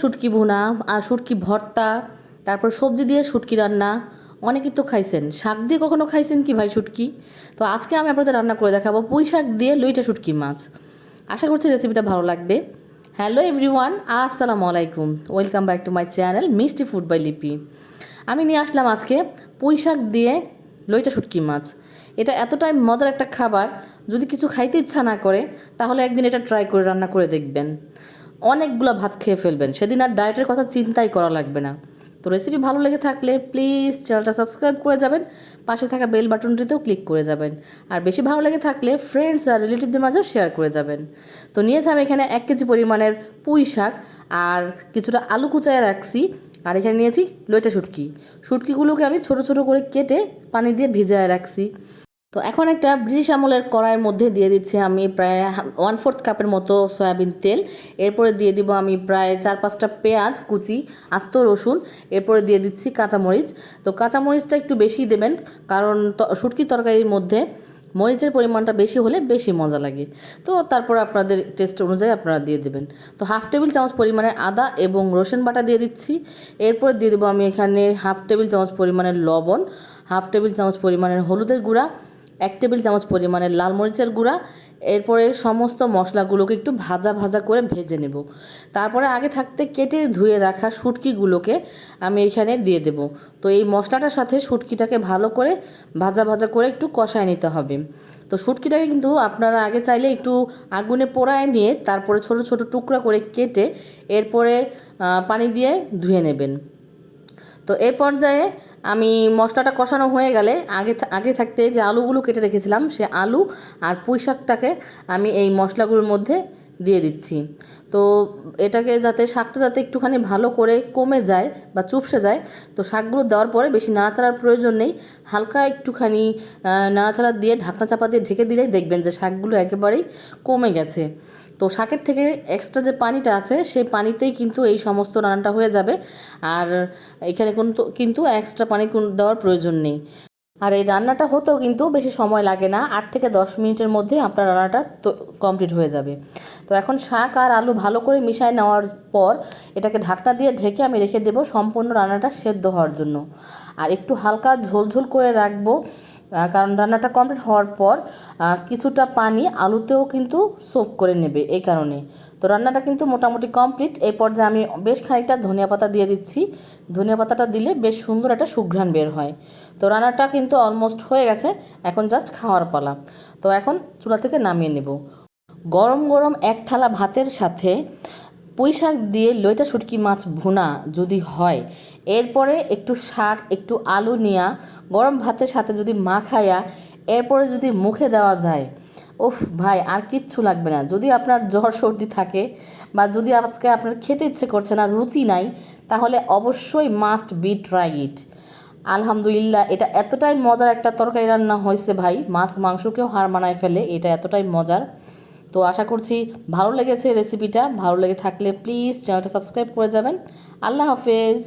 শুটকি ভুনা আর শুটকি ভর্তা, তারপর সবজি দিয়ে শুটকি রান্না। অনেকেই তো খাইছেন। শাক দিয়ে কখনো খাইছেন কি ভাই শুটকি? তো আজকে আমি আপনাদের রান্না করে দেখাবো পুঁই শাক দিয়ে লইটা শুটকি মাছ। আশা করছি রেসিপিটা ভালো লাগবে। হ্যালো এভরিওয়ান আসসালামু আলাইকুম। Welcome back to my channel Mishti food by Lipi আমি নিয়ে আসলাম আজকে পুঁই শাক দিয়ে লইটা শুটকি মাছ। এটা এতটাই মজার একটা খাবার, যদি কিছু খাইতে ইচ্ছা না করে, তাহলে একদিন এটা ট্রাই করে রান্না করে দেখবেন। অনেকগুলো ভাত খেয়ে ফেলবেন। সেদিন আর ডায়েটের কথা চিন্তাই করা লাগবে না। তো রেসিপি ভালো লেগে থাকলে প্লিজ চ্যানেলটা সাবস্ক্রাইব করে যাবেন। পাশে থাকা বেল বাটনটিতেও ক্লিক করে যাবেন। আর বেশি ভালো লেগে থাকলে ফ্রেন্ডস আর রিলেটিভদের মাঝেও শেয়ার করে যাবেন। তো নিয়েছি আমি এখানে এক কেজি পরিমাণের পুঁই শাক আর কিছুটা আলু কুচায় রাখছি। আর এখানে নিয়েছি লইটা শুটকি। শুটকিগুলোকে আমি ছোট ছোট করে কেটে পানি দিয়ে ভিজায় রাখছি। তো এখন একটা ব্রিটিশ আমলের কড়াইয়ের মধ্যে দিয়ে দিচ্ছি আমি প্রায় ওয়ান ফোর্থ কাপের মতো সয়াবিন তেল। এরপরে দিয়ে দিব আমি প্রায় চার পাঁচটা পেঁয়াজ, কুচি, আস্ত রসুন। এরপরে দিয়ে দিচ্ছি কাঁচামরিচ। তো কাঁচামরিচটা একটু বেশি দেবেন, কারণ শুটকি তরকারির মধ্যে মরিচের পরিমাণটা বেশি হলে বেশি মজা লাগে। তো তারপর আপনাদের টেস্ট অনুযায়ী আপনারা দিয়ে দেবেন। তো হাফ টেবিল চামচ পরিমাণের আদা এবং রসুন বাটা দিয়ে দিচ্ছি। এরপর দিয়ে দেবো আমি এখানে হাফ টেবিল চামচ পরিমাণের লবণ হাফ টেবিল চামচ পরিমাণের হলুদের গুঁড়া এক টেবিল চামচ পরিমাণের লাল মরিচের গুঁড়া, এরপরে সমস্ত মশলাগুলোকে একটু ভাজা ভাজা করে ভেজে নেব। তারপরে আগে থাকতে কেটে ধুয়ে রাখা শুটকিগুলোকে আমি এখানে দিয়ে দেব। তো এই মশলাটার সাথে শুটকিটাকে ভালো করে ভাজা ভাজা করে একটু কষায় নিতে হবে। তো শুটকিটাকে কিন্তু আপনারা আগে চাইলে একটু আগুনে পোড়ায় নিয়ে তারপরে ছোট ছোট টুকরা করে কেটে এরপরে পানি দিয়ে ধুয়ে নেবেন। তো এই পর্যায়ে আমি মশলাটা কষানো হয়ে গেলে আগে আগে থাকতে যে আলুগুলো কেটে রেখেছিলাম, সে আলু আর পুঁই শাকটাকে আমি এই মশলাগুলোর মধ্যে দিয়ে দিচ্ছি। তো এটাকে যাতে শাকটা যাতে একটুখানি ভালো করে কমে যায় বা চুপসে যায়, তো শাকগুলো দেওয়ার পরে বেশি নাড়াচাড়ার প্রয়োজন নেই। হালকা একটুখানি নাড়াচাড়া দিয়ে ঢাকনা চাপা দিয়ে ঢেকে দিলেই দেখবেন যে শাকগুলো একেবারেই কমে গেছে। তো শাকের থেকে এক্সট্রা যে পানিটা আছে সেই পানিতেই কিন্তু এই সমস্ত রান্নাটা হয়ে যাবে। আর এখানে কিন্তু কিন্তু এক্সট্রা পানি দেওয়ার প্রয়োজন নেই। আর এই রান্নাটা হতেও কিন্তু বেশি সময় লাগে না, আট থেকে দশ মিনিটের মধ্যে আপনার রান্নাটা তো কমপ্লিট হয়ে যাবে। তো এখন শাক আর আলু ভালো করে মিশায় নেওয়ার পর এটাকে ঢাকনা দিয়ে ঢেকে আমি রেখে দেবো সম্পূর্ণ রান্নাটা সেদ্ধ হওয়ার জন্য। আর একটু হালকা ঝোলঝোল করে রাখব। কারণ রান্নাটা কমপ্লিট হওয়ার পর কিছুটা পানি আলুতেও কিন্তু সোপ করে নেবে এই কারণে। তো রান্নাটা কিন্তু মোটামুটি কমপ্লিট এই পর্যায়ে আমি বেশ খানিকটা ধনিয়া পাতা দিয়ে দিচ্ছি। ধনিয়া পাতাটা দিলে বেশ সুন্দর একটা সুঘ্রাণ বের হয়। তো রান্নাটা কিন্তু অলমোস্ট হয়ে গেছে। এখন জাস্ট খাওয়ার পালা। তো এখন চুলা থেকে নামিয়ে নেব। গরম গরম এক থালা ভাতের সাথে পুঁই শাক দিয়ে লইটা শুটকি মাছ ভুনা যদি হয়, এরপরে একটু শাক, একটু আলু নিয়া গরম ভাতের সাথে যদি মাখাইয়া এরপরে যদি মুখে দেওয়া যায় ওফ ভাই, আর কিচ্ছু লাগবে না। যদি আপনার জ্বর সর্দি থাকে বা যদি আজকে আপনার খেতে ইচ্ছে করছে না, রুচি নাই, তাহলে অবশ্যই মাস্ট বি ট্রাই ইট আলহামদুলিল্লাহ, এটা এতটাই মজার একটা তরকারি রান্না হয়েছে ভাই। মাছ মাংসকেও হার মানায় ফেলে, এটা এতটাই মজার। তো আশা করছি ভালো লেগেছে রেসিপিটা ভালো লেগে থাকলে প্লিজ চ্যানেলটা সাবস্ক্রাইব করে যাবেন। আল্লাহ হাফেজ।